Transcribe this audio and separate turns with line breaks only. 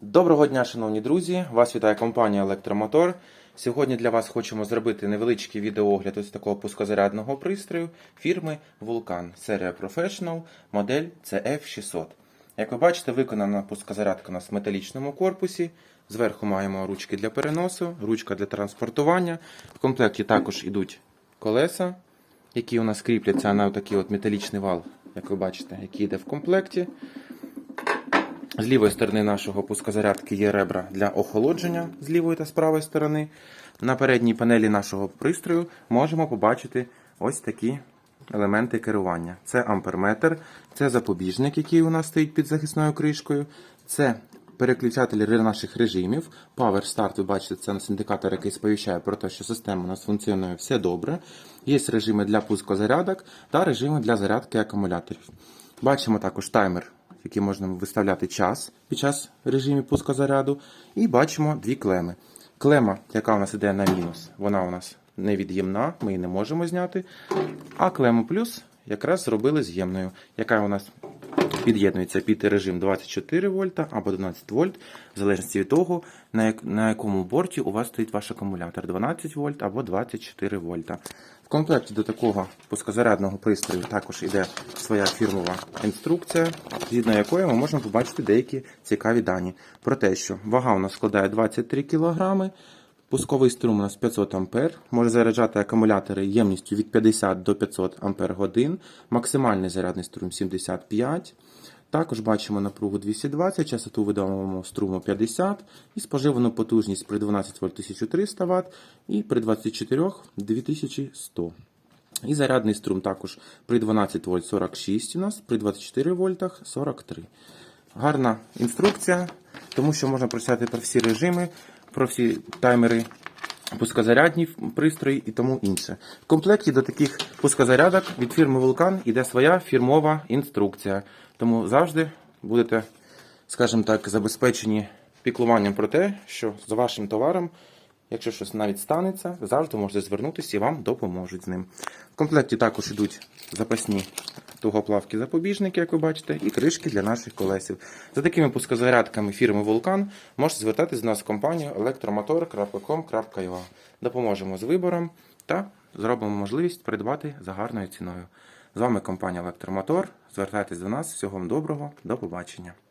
Доброго дня, шановні друзі! Вас вітає компанія Електромотор. Сьогодні для вас хочемо зробити невеличкий відеоогляд ось такого пускозарядного пристрою фірми Vulcan, серія Professional, модель CF600. Як ви бачите, виконана пускозарядка у нас в металічному корпусі. Зверху маємо ручки для переносу, ручка для транспортування. В комплекті також йдуть колеса, які у нас кріпляться на такий от металічний вал, як ви бачите, який йде в комплекті. З лівої сторони нашого пускозарядки є ребра для охолодження з лівої та з правої сторони. На передній панелі нашого пристрою можемо побачити ось такі елементи керування. Це амперметр, це запобіжник, який у нас стоїть під захисною кришкою. Це переключатель наших режимів. Power Start, ви бачите, це у нас індикатор, який сповіщає про те, що система у нас функціонує все добре. Є режими для пускозарядок та режими для зарядки акумуляторів. Бачимо також таймер які можна виставляти час під час режиму пускозаряду. І бачимо дві клеми. Клема, яка у нас іде на мінус, вона у нас невід'ємна, ми її не можемо зняти. А клему плюс якраз зробили з'ємною, яка у нас під'єднується під режим 24 вольта або 12 вольт, в залежності від того, на, як, на якому борті у вас стоїть ваш акумулятор 12 вольт або 24 вольта. В комплекті до такого пускозарядного пристрою також йде своя фірмова інструкція, згідно якої ми можемо побачити деякі цікаві дані. Про те, що вага у нас складає 23 кг, пусковий струм у нас 500 А, може заряджати акумулятори ємністю від 50 до 500 Ампер годин, максимальний зарядний струм 75 також бачимо напругу 220, частоту видаваного струму 50 і споживану потужність при 12 вольт 1300 Вт і при 24 2100. І зарядний струм також при 12 вольт 46 у нас, при 24 вольтах 43. Гарна інструкція, тому що можна прочитати про всі режими, про всі таймери пускозарядні пристрої і тому інше. В комплекті до таких пускозарядок від фірми Vulcan йде своя фірмова інструкція. Тому завжди будете, скажімо так, забезпечені піклуванням про те, що за вашим товаром, якщо щось навіть станеться, завжди можете звернутися і вам допоможуть з ним. В комплекті також йдуть запасні тугоплавкі запобіжники, як ви бачите, і кришки для наших колесів. За такими пускозарядками фірми Vulcan можете звертатись до нас в компанію electromotor.com.ua. Допоможемо з вибором та зробимо можливість придбати за гарною ціною. З вами компанія Електромотор. Звертайтесь до нас. Всього вам доброго, до побачення.